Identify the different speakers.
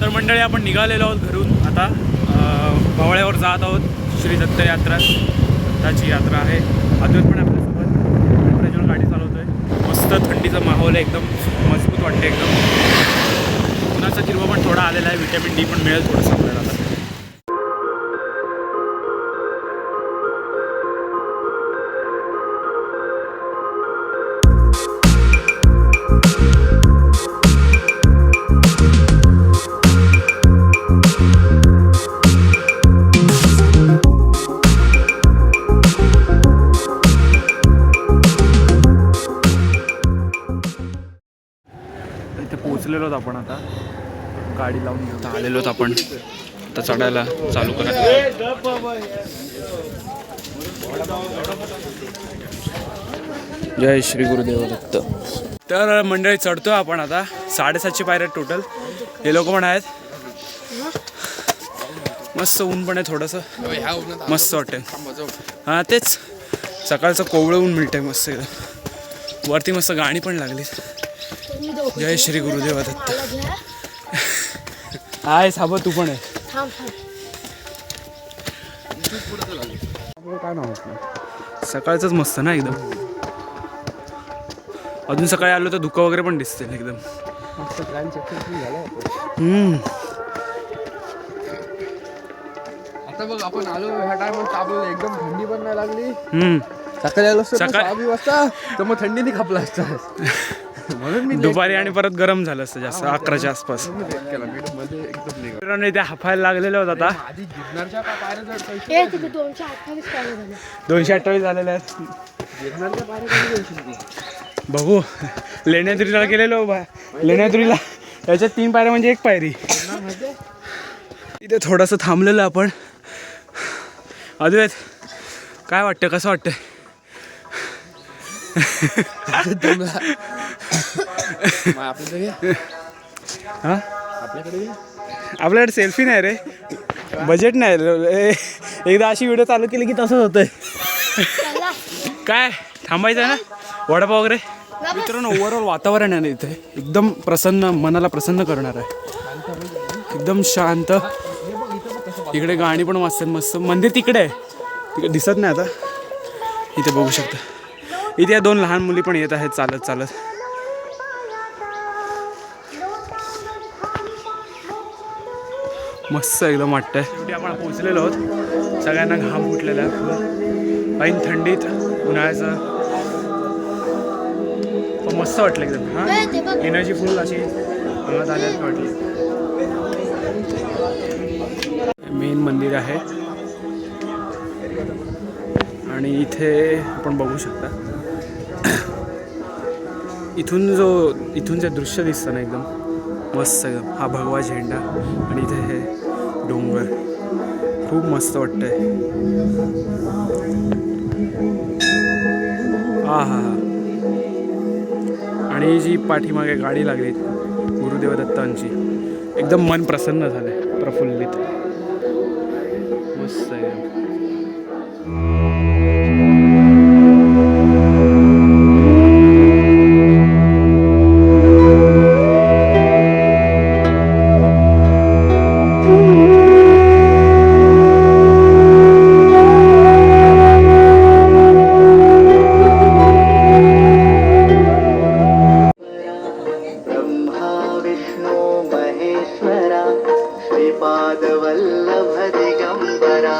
Speaker 1: तर मंडळी आपण निघालेलो आहोत घरून. आता अं, भवळ्यावर जात आहोत. श्री दत्त यात्रा दत्ताची यात्रा आहे. अजून पण आपल्यासोबत प्रज्वल गाडी आहे मस्त थंडीचा माहोल आहे. एकदम मजबूत वाटते एकदम. उन्हाचा किरवा पण थोडा आलेला आहे. विटॅमिन डी पण मिळेल थोडंसं आपल्याला आता. आहोत आपण आता. गाडी लावून घेऊन. आलेलो आहोत आपण. आता चढायला चालू करा जय श्री गुरुदेव दत्त. तर मंडळी चढतोय आपण आता. साडेसातशे पायऱ्या टोटल हे लोक पण आहेत. मस्त ऊन पण आहे थोडंसं. मस्त वाटतंय. हां तेच. सकाळचं कोवळं ऊन मिळतंय मस्त एकदम वरती मस्त गाणी पण लागली जय श्री गुरुदेव दत्त. आहे साबा तू पण आहे. काय नाव सकाळचंच मस्त ना एकदम. अजून सकाळी आलो तर धुकं वगैरे पण दिसतील एकदम. हम्म.
Speaker 2: आता बघ आपण आलो ह्या टायमात आपल्याला एकदम थंडी पण नाही लागली.
Speaker 1: हम्म.
Speaker 2: सकाळी आलो असतो
Speaker 1: सकाळ-
Speaker 2: सहा वाजता तर मग थंडीने खपला असता. म्हणून मी
Speaker 1: दुपारी आणि परत गरम झालं असतं जास्त अकराच्या आसपास.
Speaker 2: late केला मी मध्ये एकदम निघालो.
Speaker 1: मित्रांनो इथे हाफायला लागलेले होत आता.
Speaker 2: आधी गिरणारच्या का पायऱ्या चढतो
Speaker 3: ए तिथे दोनशे अठ्ठावीस
Speaker 1: दोनशे झालेले आहेत.
Speaker 2: गिरणारच्या पायऱ्या कधी जाशील तू?
Speaker 1: बघू. लेण्याद्रीला गेलेलो बा लेण्याद्रीला. याच्यात तीन पायऱ्या म्हणजे एक पायरी. इथे थोडंसं थांबलेलं आपण. अद्वैत काय वाटतं कसं वाटतं. हां
Speaker 2: आपल्याकडे
Speaker 1: सेल्फी नाही रे. बजेट नाही. एकदा अशी व्हिडिओ चालू केली की तसंच होतंय. काय? थांबायचं आहे ना? वडापाव वगैरे? मित्रांनो ओव्हरऑल वातावरण आहे ना इथे. एकदम प्रसन्न मनाला प्रसन्न करणार आहे. एकदम शांत. इकडे गाणी पण वाजतात मस्त. मंदिर तिकडे आहे. तिकडे दिसत नाही आता. इथे बघू शकता. इथे या दोन लहान मुली पण येत आहेत चालत चालत. मस्त एकदम वाटतंय. शेवटी आपण पोहोचलेलो आहोत. सगळ्यांना घाम उठलेला आहे ऐन थंडीत उन्हाळ्याचं. पण मस्त वाटलं एकदम. हां? एनर्जी फुल अशी अंगात आल्यात वाटली. मेन मंदिर आहे. आणि इथे आपण बघू शकता. इथून जो इथून जे दृश्य दिसतं ना एकदम मस्त एकदम. हा भगवा झेंडा आणि इथे हे डोंगर. खूप मस्त वाटतंय. हा हा हा. आणि जी पाठीमागे गाडी लागली गुरुदेव दत्तांची एकदम मन प्रसन्न झालंय प्रफुल्लित. मस्त आहे
Speaker 4: श्रीपादवल्लभ दिगम्बरा